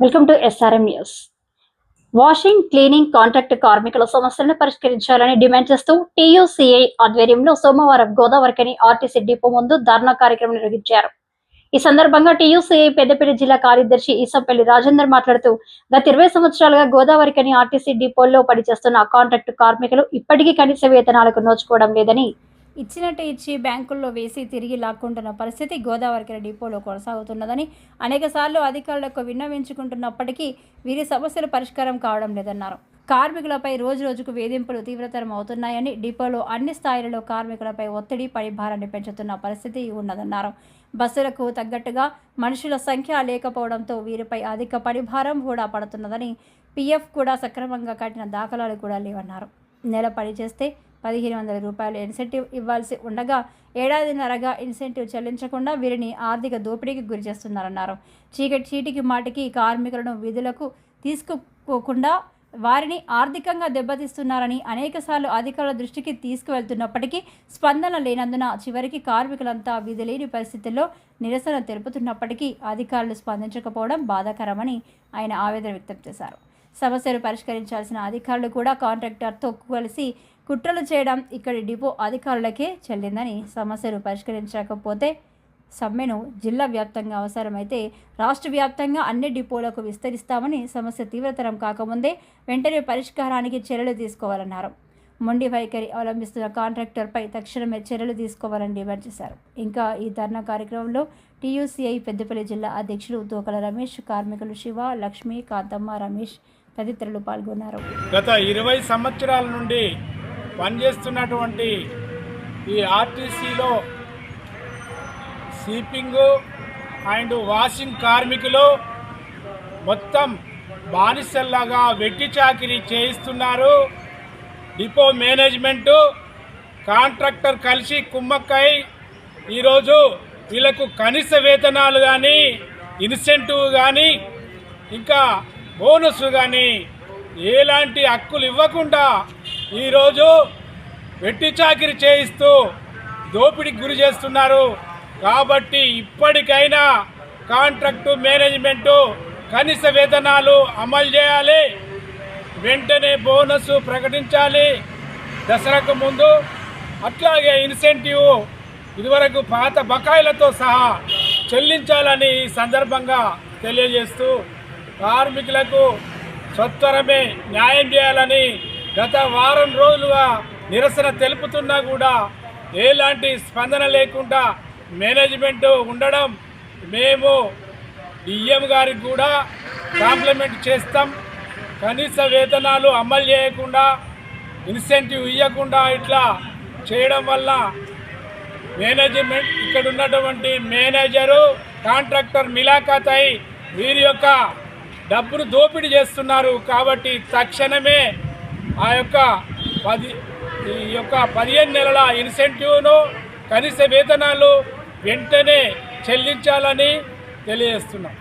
Welcome to SRM news washing cleaning contract కార్మికుల సమస్యలను పరిష్కరించాలని డిమాండ్ చేస్తూ టీయూసీఐ ఆధ్వర్యంలో సోమవారం గోదావరికని ఆర్టీసీ డిపో ముందు ధర్నా కార్యక్రమం నిర్వహించారు. ఈ సందర్భంగా టీయూసీఐ పెద్దపల్లి జిల్లా కార్యదర్శి ఈసంపల్లి రాజేందర్ మాట్లాడుతూ గత ఇరవై సంవత్సరాలుగా గోదావరికని ఆర్టీసీ డిపోల్లో పనిచేస్తున్న కాంట్రాక్ట్ కార్మికులు ఇప్పటికీ కనీస వేతనాలకు నోచుకోవడం లేదని ఇచ్చినట్టు ఇచ్చి బ్యాంకుల్లో వేసి తిరిగి లాక్కుంటున్న పరిస్థితి గోదావరికి డిపోలో కొనసాగుతున్నదని అనేకసార్లు అధికారులకు విన్నవించుకుంటున్నప్పటికీ వీరి సమస్యలు పరిష్కారం కావడం లేదన్నారు. కార్మికులపై రోజు రోజుకు వేధింపులు తీవ్రతరం అవుతున్నాయని డిపోలో అన్ని స్థాయిలలో కార్మికులపై ఒత్తిడి పరిభారాన్ని పెంచుతున్న పరిస్థితి ఉన్నదన్నారు. బస్సులకు తగ్గట్టుగా మనుషుల సంఖ్య లేకపోవడంతో వీరిపై అధిక పరిభారం కూడా పడుతున్నదని పీఎఫ్ కూడా సక్రమంగా కట్టిన దాఖలాలు కూడా లేవన్నారు. నెల పని చేస్తే పదిహేను వందల రూపాయలు ఇన్సెంటివ్ ఇవ్వాల్సి ఉండగా ఏడాదిన్నరగా ఇన్సెంటివ్ చెల్లించకుండా వీరిని ఆర్థిక దోపిడీకి గురి చేస్తున్నారన్నారు. చీకటి చీటికి మాటికి కార్మికులను విధులకు తీసుకుపోకుండా వారిని ఆర్థికంగా దెబ్బతీస్తున్నారని అనేకసార్లు అధికారుల దృష్టికి తీసుకువెళ్తున్నప్పటికీ స్పందన లేనందున చివరికి కార్మికులంతా విధి లేని పరిస్థితుల్లో నిరసన తెలుపుతున్నప్పటికీ అధికారులు స్పందించకపోవడం బాధాకరమని ఆయన ఆవేదన వ్యక్తం చేశారు. సమస్యలు పరిష్కరించాల్సిన అధికారులు కూడా కాంట్రాక్టర్తో కలిసి కుట్రలు చేయడం ఇక్కడి డిపో అధికారులకే చెల్లిందని సమస్యలు పరిష్కరించకపోతే సమ్మెను జిల్లా వ్యాప్తంగా అవసరమైతే రాష్ట్ర వ్యాప్తంగా అన్ని డిపోలకు విస్తరిస్తామని సమస్య తీవ్రతరం కాకముందే వెంటనే పరిష్కారానికి చర్యలు తీసుకోవాలన్నారు. మొండి వైఖరి అవలంబిస్తున్న కాంట్రాక్టర్పై తక్షణమే చర్యలు తీసుకోవాలని డిమాండ్ చేశారు. ఇంకా ఈ ధర్నా కార్యక్రమంలో టీయూసీఐ పెద్దపల్లి జిల్లా అధ్యక్షులు తోకల రమేష్ కార్మికులు శివ లక్ష్మి కాంతమ్మ రమేష్ తదితరులు పాల్గొన్నారు. గత ఇరవై సంవత్సరాల నుండి పనిచేస్తున్నటువంటి ఈ ఆర్టీసీలో సీపింగు అండ్ వాషింగ్ కార్మికులు మొత్తం బానిసల్లాగా వెట్టి చాకిరీ చేయిస్తున్నారు. డిపో మేనేజ్మెంటు కాంట్రాక్టర్ కలిసి కుమ్మక్కై ఈరోజు వీళ్ళకు కనీస వేతనాలు కానీ ఇన్సెంటివ్ కానీ ఇంకా బోనస్ కానీ ఎలాంటి హక్కులు ఇవ్వకుండా ఈరోజు వెట్టి చాకిరి చేయిస్తూ దోపిడీకి గురి చేస్తున్నారు. కాబట్టి ఇప్పటికైనా కాంట్రాక్టు మేనేజ్మెంటు కనీస వేతనాలు అమలు చేయాలి. వెంటనే బోనస్ ప్రకటించాలి. దసరాకు ముందు అట్లాగే ఇన్సెంటివ్ ఇదివరకు పాత బకాయిలతో సహా చెల్లించాలని ఈ సందర్భంగా తెలియజేస్తూ కార్మికులకు సత్వరమే న్యాయం చేయాలని గత వారం రోజులుగా నిరసన తెలుపుతున్నా కూడా ఎలాంటి స్పందన లేకుండా మేనేజ్మెంట్ ఉండడం మేము డిఎం గారికి కూడా కాంప్లిమెంట్ చేస్తాం. కనీస వేతనాలు అమలు చేయకుండా ఇన్సెంటివ్ ఇవ్వకుండా ఇట్లా చేయడం వల్ల మేనేజ్మెంట్ ఇక్కడ ఉన్నటువంటి మేనేజరు కాంట్రాక్టర్ మిలాఖాత్ అయి వీరి యొక్క డబ్బును దోపిడీ చేస్తున్నారు. కాబట్టి తక్షణమే ఆ యొక్క పది ఈ యొక్క పదిహేను నెలల ఇన్సెంటివ్ను కనీస వేతనాలు వెంటనే చెల్లించాలని తెలియజేస్తున్నాం.